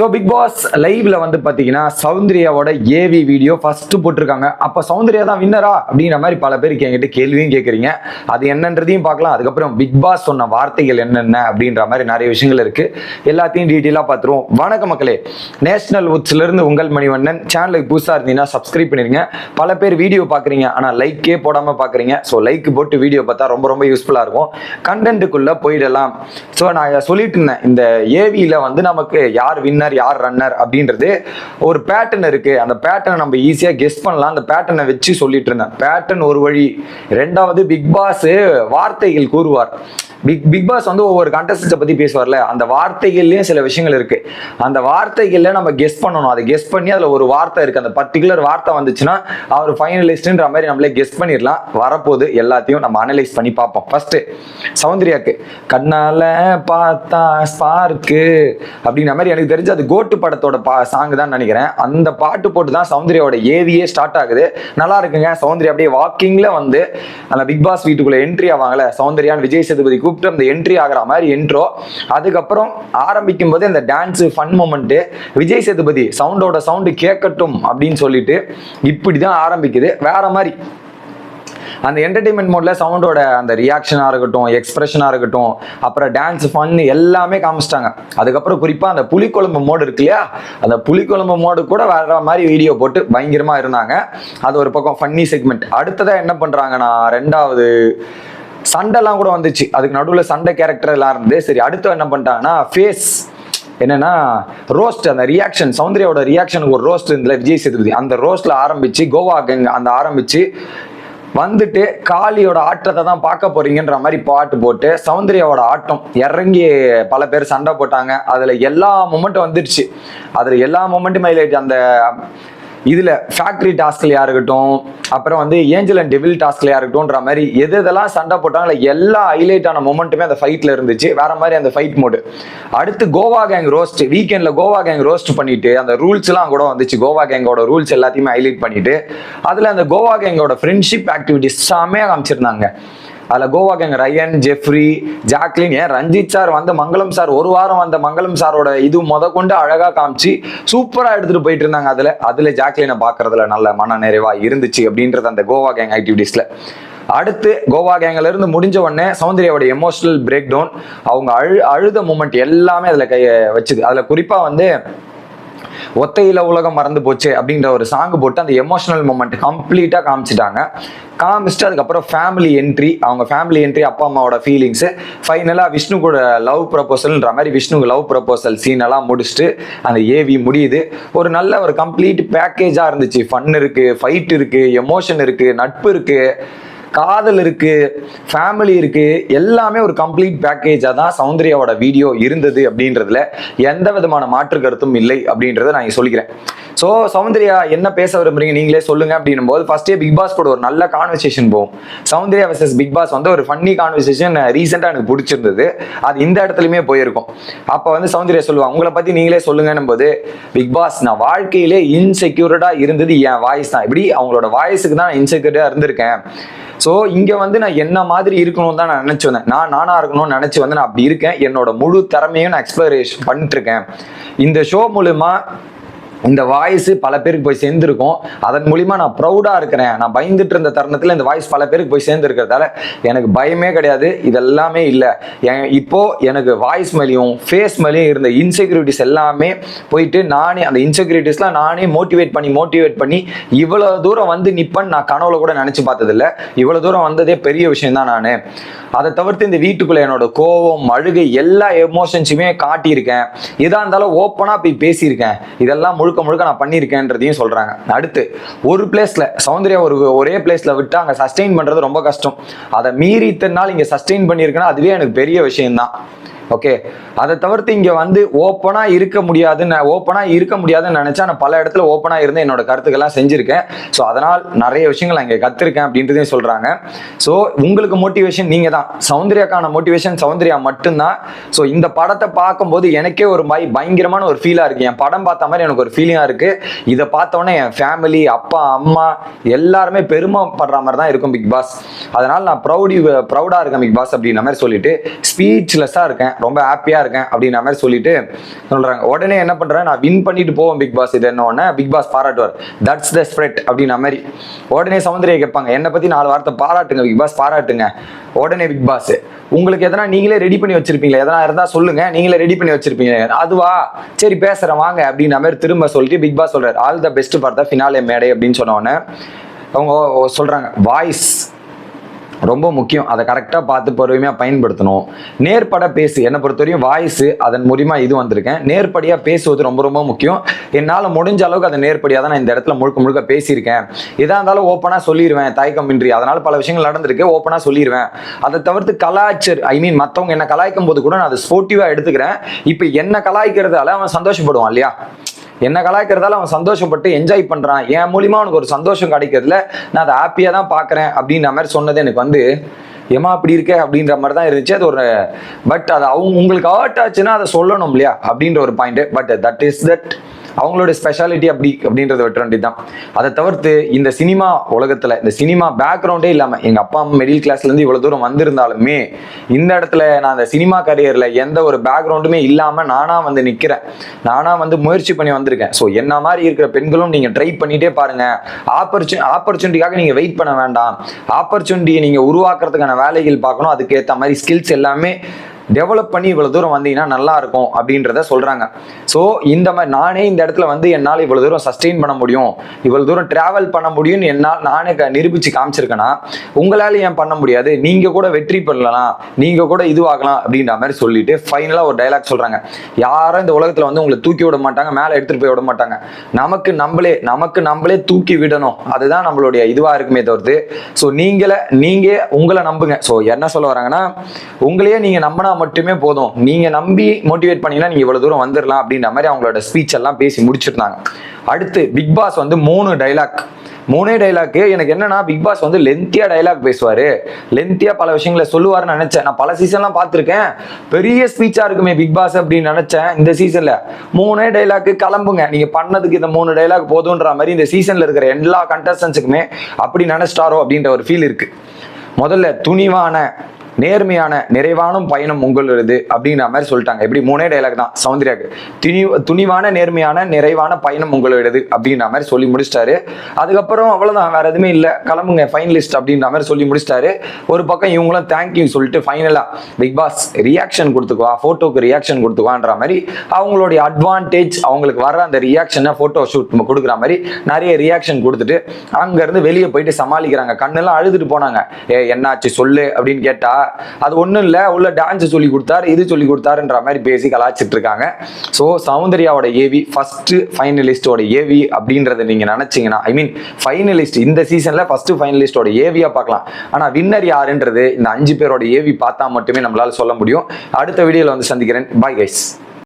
So big pass லைவ்ல வந்து பார்த்தீங்கன்னா சௌந்தர்யாவோட ஏவி வீடியோ ஃபர்ஸ்ட் போட்டிருக்காங்க. அப்போ சௌந்தர்யா தான் வின்னரா அப்படிங்கிற மாதிரி பல பேருக்கு என்கிட்ட கேள்வியும் கேட்குறீங்க அது என்னன்றதையும் பார்க்கலாம். அதுக்கப்புறம் பிக் பாஸ் சொன்ன வார்த்தைகள் என்னென்ன? அப்படின்ற மாதிரி நிறைய விஷயங்கள் இருக்கு. எல்லாத்தையும் டீட்டெயிலாக பார்த்துருவோம். வணக்கம் மக்களே. நேஷனல் உட்ஸ்ல இருந்து உங்கள் மணிவண்ணன். சேனலுக்கு புதுசாக இருந்தீங்கன்னா சப்ஸ்கிரைப் பண்ணிருங்க. பல பேர் வீடியோ பார்க்குறீங்க. ஆனால் லைக்கே போடாமல் பார்க்குறீங்க. ஸோ லைக் போட்டு வீடியோ பார்த்தா ரொம்ப ரொம்ப யூஸ்ஃபுல்லாக இருக்கும். கண்டென்ட்டுக்குள்ளே போயிடலாம். ஸோ நான் சொல்லிட்டு இருந்தேன். இந்த ஏவியில் வந்து நமக்கு யார் வின்னர் யார் ரன்னர் அப்படின்றது ஒரு பேட்டர்ன் இருக்கு. அந்த பேட்டர்னை நம்ம ஈஸியாக கெஸ் பண்ணலாம். அந்த பேட்டர்னை வச்சு சொல்லிட்டு இருந்தேன். பேட்டர்ன் ஒரு வழி. ரெண்டாவது பிக் பாஸ் வார்த்தைகள் கூறுவார். பிக் பிக் பாஸ் வந்து ஒவ்வொரு கண்டஸ்டன்ஸை பற்றி பேசுவார்ல அந்த வார்த்தைகள்லேயும் சில விஷயங்கள் இருக்கு. அந்த வார்த்தைகளில் நம்ம கெஸ் பண்ணணும். அதை கெஸ் பண்ணி அதில் ஒரு வார்த்தை இருக்கு. அந்த பர்டிகுலர் வார்த்தை வந்துச்சுன்னா அவர் ஃபைனலிஸ்ட்ன்ற மாதிரி நம்மளே கெஸ் பண்ணிடலாம் வரப்போது எல்லாத்தையும் நம்ம அனலைஸ் பண்ணி பார்ப்போம். ஃபர்ஸ்ட் சௌந்தர்யாக்கு கண்ணால பார்த்தா ஸ்பார்க்கு அப்படின்ற மாதிரி எனக்கு தெரிஞ்சு அது கோட்டு படத்தோட பா சாங் தான் நினைக்கிறேன். அந்த பாட்டு போட்டு தான் சௌந்தர்யாவோட ஏவியே ஸ்டார்ட் ஆகுது. நல்லா இருக்குங்க. சௌந்தர்யா அப்படியே வாக்கிங்ல வந்து அந்த பிக் பாஸ் வீட்டுக்குள்ள என்ட்ரி ஆவாங்கல்ல சௌந்தர்யான் விஜய் சேதுபதிக்கு கூப்பிட்டு அந்த என்ட்ரி ஆகிற மாதிரி என்ட்ரோ அதுக்கப்புறம் ஆரம்பிக்கும் போது அந்த dance fun moment Vijay Sethupathi சவுண்டோட sound கேட்கட்டும் அப்படின்னு சொல்லிட்டு இப்படி தான் ஆரம்பிக்குது. வேற மாதிரி அந்த என்டர்டைன்மெண்ட் மோட்ல சவுண்டோட அந்த ரியாக்ஷனாக இருக்கட்டும் எக்ஸ்பிரஷனாக இருக்கட்டும் அப்புறம் டான்ஸ் ஃபன் எல்லாமே காமிச்சிட்டாங்க. அதுக்கப்புறம் குறிப்பாக அந்த புலிக்குழம்பு மோடு இருக்கு இல்லையா? அந்த புலிக்குழம்பு மோடு கூட வேற மாதிரி வீடியோ போட்டு பயங்கரமாக இருந்தாங்க. அது ஒரு பக்கம் ஃபன்னி செக்மெண்ட் அடுத்ததாக என்ன பண்ணுறாங்கன்னா ரெண்டாவது சண்டைலாம் கூட வந்துச்சு. அதுக்கு நடுவில் சண்டை கேரக்டர் எல்லாம் இருந்து சரி அடுத்து என்ன பண்ணிட்டாங்கன்னா ஃபேஸ் என்னன்னா ரோஸ்ட் அந்த ரியாக்ஷன் சௌந்தர்யாவோட ரியாக்ஷனுக்கு ஒரு ரோஸ்ட் இருந்தல விஜய் சேதுபதி. அந்த ரோஸ்ட்ல ஆரம்பிச்சு கோவா கேங் அந்த ஆரம்பிச்சு வந்துட்டு காளியோட ஆட்டத்தை தான் பார்க்க போறீங்கன்ற மாதிரி பாட்டு போட்டு சௌந்தர்யாவோட ஆட்டம் இறங்கி பல பேர் சண்டை போட்டாங்க. அதுல எல்லா மூமெண்ட்டும் வந்துடுச்சு அதுல எல்லா மூமெண்ட்டும் ஹைலைட் அந்த இதுல ஃபேக்டரி டாஸ்க்லயா இருக்கட்டும் அப்புறம் வந்து ஏஞ்சல் அண்ட் டெவில் டாஸ்க்லயா இருக்கட்டும்ன்ற மாதிரி எது எதெல்லாம் சண்டை போட்டாங்களோ எல்லா ஹைலைட் ஆன மொமெண்ட்டுமே அந்த ஃபைட்ல இருந்துச்சு. வேற மாதிரி அந்த ஃபைட் மோடு அடுத்து கோவா கேங் ரோஸ்ட் வீக்கெண்ட்ல கோவா கேங் ரோஸ்ட் பண்ணிட்டு அந்த ரூல்ஸ் எல்லாம் கூட வந்துச்சு. கோவா கேங்கோட ரூல்ஸ் எல்லாத்தையுமே ஹைலைட் பண்ணிட்டு அதுல அந்த கோவா கேங்கோட ஃப்ரெண்ட்ஷிப் ஆக்டிவிட்டிஸ் எல்லாமே காமிச்சிருந்தாங்க. அதில் Goa gang Ryan Jeffrey Jacqueline ஏன் ரஞ்சித் சார் வந்து மங்களம் சார் ஒரு வாரம் வந்த மங்களம் சாரோட இது முத கொண்டு அழகாக காமிச்சு சூப்பராக எடுத்துகிட்டு போயிட்டு இருந்தாங்க அதில். அதில் ஜாக்லினை பார்க்கறதுல நல்ல மன நிறைவாக இருந்துச்சு அப்படின்றது அந்த கோவா கேங் ஆக்டிவிட்டீஸில் அடுத்து கோவா கேங்ல இருந்து முடிஞ்ச உடனே சௌந்தர்யாவோட எமோஷனல் பிரேக் டவுன் அவங்க அழு அழுத மூமெண்ட் எல்லாமே அதில் கை வச்சுது. அதில் குறிப்பாக வந்து ஒத்தையில உலகம் மறந்து போச்சு அப்படின்ற ஒரு சாங் போட்டு அந்த எமோஷனல் மூமெண்ட் கம்ப்ளீட்டாக காமிச்சிட்டாங்க. காமிச்சிட்டு அதுக்கப்புறம் ஃபேமிலி என்ட்ரி அவங்க ஃபேமிலி என்ட்ரி அப்பா அம்மாவோட ஃபீலிங்ஸு ஃபைனலாக விஷ்ணு கூட லவ் ப்ரப்போசல்ன்ற மாதிரி விஷ்ணுக்கு லவ் ப்ரப்போசல் சீன் எல்லாம் முடிச்சுட்டு அந்த ஏவி முடியுது. ஒரு நல்ல ஒரு கம்ப்ளீட் பேக்கேஜாக இருந்துச்சு. ஃபன் இருக்கு ஃபைட் இருக்கு எமோஷன் இருக்கு நட்பு இருக்கு. காதல் இருக்கு ஃபேமிலி இருக்கு எல்லாமே ஒரு கம்ப்ளீட் பேக்கேஜாக தான் சௌந்தர்யாவோட வீடியோ இருந்தது அப்படின்றதுல எந்த விதமான மாற்று கருத்தும் இல்லை அப்படின்றத நான் இங்க சொல்லிக்கிறேன். ஸோ சௌந்தர்யா என்ன பேச விரும்புறீங்க? நீங்களே சொல்லுங்க அப்படின்னும் போது ஃபர்ஸ்டே பிக் பாஸ் கூட ஒரு நல்ல கான்வர்சேஷன் போகும். சௌந்தர்யா வர்சஸ் பிக் பாஸ் வந்து ஒரு ஃபன்னி கான்வர்சேஷன் ரீசெண்டாக எனக்கு பிடிச்சிருந்தது. அது இந்த இடத்துலையுமே போயிருக்கும். அப்போ வந்து சௌந்தர்யா சொல்லுவாங்க உங்களை பற்றி நீங்களே சொல்லுங்கன்னும் போது பிக் பாஸ் நான் வாழ்க்கையிலே இன்செக்யூர்டாக இருந்தது என் வாய்ஸ் தான். இப்படி அவங்களோட வாய்ஸுக்கு தான் நான் இன்செக்யூர்டாக இருந்திருக்கேன். ஸோ இங்கே வந்து நான் என்ன மாதிரி இருக்கணும்னு தான் நான் நினச்சி வந்தேன். நான் நானாக இருக்கணும்னு நினச்சி வந்து நான் அப்படி இருக்கேன். என்னோட முழு திறமையும் நான் எக்ஸ்ப்ளோரேஷன் பண்ணிட்டுருக்கேன் இந்த ஷோ மூலிமா இந்த வாய்ஸ் பல பேருக்கு போய் சேர்ந்துருக்கும். அதன் மூலிமா நான் ப்ரௌடாக இருக்கிறேன். நான் பயந்துட்டு இருந்த தருணத்தில் இந்த வாய்ஸ் பல பேருக்கு போய் சேர்ந்துருக்கிறதால எனக்கு பயமே கிடையாது. இதெல்லாமே இல்லை. இப்போ எனக்கு வாய்ஸ் மேலேயும் ஃபேஸ் மேலேயும் இருந்த இன்செக்யூரிட்டிஸ் எல்லாமே போயிட்டு நானே அந்த இன்செக்யூரிட்டிஸ்லாம் நானே மோட்டிவேட் பண்ணி மோட்டிவேட் பண்ணி இவ்வளோ தூரம் வந்து நிப்பேன்னு நான் கனவுல கூட நினச்சி பார்த்ததில்ல. இவ்வளோ தூரம் வந்ததே பெரிய விஷயம் தான் நான். அதை தவிர்த்து இந்த வீட்டுக்குள்ளே என்னோட கோவம் அழுகை எல்லா எமோஷன்ஸுமே காட்டியிருக்கேன். எதாக இருந்தாலும் ஓப்பனாக போய் பேசியிருக்கேன். இதெல்லாம் முழுக்க முழுக்க நான் பண்ணியிருக்கேன்றதையும் சொல்கிறாங்க அடுத்து ஒரு பிளேஸில் சௌந்தர்யா ஒரு ஒரே பிளேஸில் விட்டு அங்கே சஸ்டெயின் பண்ணுறது ரொம்ப கஷ்டம். அதை மீறி இத்தனை நாள் இங்கே சஸ்டெயின் பண்ணியிருக்கேன்னா அதுவே எனக்கு பெரிய விஷயம்தான். ஓகே அதை தவிர்த்து இங்கே வந்து ஓப்பனாக இருக்க முடியாதுன்னு ஓப்பனாக இருக்க முடியாதுன்னு நினச்சா நான் பல இடத்துல ஓப்பனாக இருந்து என்னோட கருத்துக்கெல்லாம் செஞ்சுருக்கேன். ஸோ அதனால் நிறைய விஷயங்கள் நான் இங்க அப்படின்றதையும் சொல்கிறாங்க ஸோ உங்களுக்கு மோட்டிவேஷன் நீங்கள் தான் சௌந்தர்யாக்கான மோட்டிவேஷன் சௌந்தர்யா மட்டும்தான். ஸோ இந்த படத்தை பார்க்கும்போது எனக்கே ஒரு பை பயங்கரமான ஒரு ஃபீலாக இருக்குது என் படம் பார்த்த மாதிரி எனக்கு ஒரு ஃபீலிங்காக இருக்குது இதை பார்த்தோன்னே என் ஃபேமிலி அப்பா அம்மா எல்லாருமே பெருமைப்படுற மாதிரி தான் இருக்கும் பிக் பாஸ் அதனால் நான் ப்ரௌடி ப்ரௌடாக இருக்கேன் பிக் பாஸ் அப்படின்ற மாதிரி சொல்லிட்டு ஸ்பீச்லெஸ்ஸாக இருக்கேன். ரொம்ப ஹாப்பியாக இருக்கேன் அப்படின்ற மாதிரி சொல்லிட்டு சொல்கிறாங்க உடனே என்ன பண்ணுறேன் நான் வின் பண்ணிட்டு போவேன் பிக் பாஸ் இது என்ன ஒன்று பிக் பாஸ் பாராட்டுவார். தட்ஸ் த ஸ்ப்ரெட் அப்படின்ற மாதிரி. உடனே சௌந்தர்யா கேட்பாங்க என்னை பற்றி நாலு வார்த்தை பாராட்டுங்க பிக் பாஸ் பாராட்டுங்க. உடனே பிக் பாஸ் உங்களுக்கு எதனா நீங்களே ரெடி பண்ணி வச்சிருப்பீங்களா? எதனா இருந்தா சொல்லுங்க நீங்களே ரெடி பண்ணி வச்சிருப்பீங்க. அதுவா? சரி பேசுறேன் வாங்க. அப்படின்ற மாதிரி திரும்ப சொல்லிட்டு பிக் பாஸ் சொல்றாரு. ஆல் த பெஸ்ட் பார்த்தா த ஃபினாலே மேடை அப்படின்னு சொன்ன அவங்க சொல்றாங்க வாய்ஸ் ரொம்ப முக்கியம். அதை கரெக்டாக பார்த்து பொறுமையாக பயன்படுத்தணும். நேர்பட பேசு. என்னை பொறுத்தவரையும் வாய்ஸ் அதன் மூலிமா இது வந்திருக்கேன் நேர்படியாக பேசுவது ரொம்ப ரொம்ப முக்கியம். என்னால் முடிஞ்ச அளவுக்கு அதை நேர்படியாக தான் நான் இந்த இடத்துல முழுக்க முழுக்க பேசியிருக்கேன். எதாக இருந்தாலும் ஓப்பனாக சொல்லிடுவேன் தயக்கமின்றி. அதனால் பல விஷயங்கள் நடந்திருக்கு. ஓப்பனாக சொல்லிடுவேன் அதை தவிர்த்து கலாச்சர் ஐ மீன் மற்றவங்க என்ன கலாய்க்கும் போது கூட நான் அதை ஸ்போர்ட்டிவாக எடுத்துக்கிறேன். இப்போ என்ன கலாய்க்கிறதால அவன் சந்தோஷப்படுவான் இல்லையா? என்ன கலாய்க்கிறதால அவன் சந்தோஷப்பட்டு என்ஜாய் பண்றான். என் மூலிமா அவனுக்கு ஒரு சந்தோஷம் கிடைக்கிறதுல நான் அதை ஹாப்பியாக தான் பார்க்குறேன் அப்படின்ற மாதிரி சொன்னது எனக்கு வந்து ஏமா அப்படி இருக்க? அப்படின்ற மாதிரி தான் இருந்துச்சு. அது ஒரு பட் அது அவங்க உங்களுக்கு ஹர்ட் ஆச்சுன்னா அதை சொல்லணும் இல்லையா? அப்படின்ற ஒரு point but that is that அவங்களோட ஸ்பெஷாலிட்டி அப்படி அப்படின்றத விட்டுற வேண்டியது தான் அதை தவிர்த்து இந்த சினிமா உலகத்துல இந்த சினிமா பேக்ரவுண்டே இல்லாம எங்க அப்பா அம்மா மிடில் கிளாஸ்ல இருந்து இவ்வளவு தூரம் வந்திருந்தாலுமே இந்த இடத்துல நான் அந்த சினிமா கரியர்ல எந்த ஒரு பேக்ரவுண்டுமே இல்லாம நானா வந்து நிக்கிறேன். நானா வந்து முயற்சி பண்ணி வந்திருக்கேன். ஸோ என்ன மாதிரி இருக்கிற பெண்களும் நீங்க ட்ரை பண்ணிட்டே பாருங்க. ஆப்பர்ச்சு ஆப்பர்ச்சுனிட்டிக்காக நீங்க வெயிட் பண்ண வேண்டாம். ஆப்பர்ச்சுனிட்டியை நீங்க உருவாக்குறதுக்கான வேலைகள் பார்க்கணும். அதுக்கேற்ற மாதிரி ஸ்கில்ஸ் எல்லாமே டெவலப் பண்ணி இவ்வளவு தூரம் வந்தீங்கன்னா நல்லா இருக்கும் அப்படின்றத சொல்றாங்க. ஸோ இந்த மாதிரி நானே இந்த இடத்துல வந்து என்னால் இவ்வளவு தூரம் சஸ்டெயின் பண்ண முடியும் இவ்வளவு தூரம் டிராவல் பண்ண முடியும்னு என்னால் நானே க- நிரூபிச்சு காமிச்சிருக்கேன்னா உங்களால ஏன் பண்ண முடியாது? நீங்க கூட வெற்றி பெறலாம் நீங்க கூட இதுவாகலாம் அப்படின்ற மாதிரி சொல்லிட்டு ஃபைனலா ஒரு டைலாக் சொல்றாங்க. யாரும் இந்த உலகத்துல வந்து உங்களை தூக்கி விட மாட்டாங்க மேலே எடுத்துட்டு போய் விட மாட்டாங்க. நமக்கு நம்மளே நமக்கு நம்மளே தூக்கி விடணும். அதுதான் நம்மளுடைய இதுவா இருக்குமே தவிர்த்து ஸோ நீங்களே நீங்க உங்களை நம்புங்க. ஸோ என்ன சொல்ல வராங்கன்னா உங்களையே நீங்க நம்பினா மட்டுமே போதும். நீங்க நம்பி மோட்டிவேட் பண்ணீங்கன்னா நீங்க இவ்வளவு தூரம் வந்துடலாம் அப்படின்ற மாதிரி அவங்களோட ஸ்பீச் எல்லாம் பேசி முடிச்சிருந்தாங்க. அடுத்து பிக் பாஸ் வந்து மூணு டைலாக் மூணே டைலாக்கு எனக்கு என்னன்னா பிக் பாஸ் வந்து லென்த்தியா டைலாக் பேசுவாரு. லென்த்தியா பல விஷயங்களை சொல்லுவாருன்னு நினைச்சேன். நான் பல சீசன்லாம் பார்த்துருக்கேன். பெரிய ஸ்பீச்சா இருக்குமே பிக் பாஸ் அப்படின்னு நினைச்சேன் இந்த சீசன்ல மூணே டைலாக்கு கிளம்புங்க. நீங்க பண்ணதுக்கு இந்த மூணு டைலாக் போதுன்ற மாதிரி இந்த சீசன்ல இருக்கிற எல்லா கண்டஸ்டன்ஸுக்குமே அப்படி நினைச்சிட்டாரோ அப்படின்ற ஒரு ஃபீல் இருக்கு. முதல்ல துணிவான நேர்மையான நிறைவான பயணம் உங்களது அப்படின்ற மாதிரி சொல்லிட்டாங்க. எப்படி மூணே டைலாக் தான். சௌந்தர்யாக்கு துணி துணிவான நேர்மையான நிறைவான பயணம் உங்களது அப்படின்ற மாதிரி சொல்லி முடிச்சிட்டாரு. அதுக்கப்புறம் அவ்வளோதான் வேற எதுவுமே இல்லை. கிளம்புங்க ஃபைனலிஸ்ட் அப்படின்ற மாதிரி சொல்லி முடிச்சிட்டாரு. ஒரு பக்கம் இவங்களும் தேங்க்யூ சொல்லிட்டு ஃபைனலா பிக் பாஸ் ரியாக்ஷன் கொடுத்துக்குவா போட்டோக்கு ரியாக்ஷன் கொடுத்துக்குவான்ற மாதிரி அவங்களுடைய அட்வான்டேஜ் அவங்களுக்கு வர அந்த ரியாக்ஷனை போட்டோ ஷூட் கொடுக்குற மாதிரி நிறைய ரியாக்ஷன் கொடுத்துட்டு அங்கேருந்து வெளியே போயிட்டு சமாளிக்கிறாங்க. கண்ணெல்லாம் அழுதுட்டு போனாங்க. ஏ என்னாச்சு? சொல்லு. அப்படின்னு கேட்டால் அது ஒன்றும் இல்லை உள்ள டான்ஸ் சொல்லி கொடுத்தாரு இது சொல்லி கொடுத்தாருன்ற மாதிரி பேசி கலாச்சிட்டு இருக்காங்க. ஸோ சௌந்தர்யாவோட ஏவி ஃபர்ஸ்ட் ஃபைனலிஸ்டோட ஏவி அப்படின்றத நீங்க நினைச்சீங்கன்னா ஐ மீன் ஃபைனலிஸ்ட் இந்த சீசன்ல ஃபர்ஸ்ட் ஃபைனலிஸ்டோட ஏவியா பார்க்கலாம். ஆனா வின்னர் யாருன்றது இந்த அஞ்சு பேரோட ஏவி பார்த்தா மட்டுமே நம்மளால சொல்ல முடியும். அடுத்த வீடியோவில் வந்து சந்திக்கிறேன். Bye guys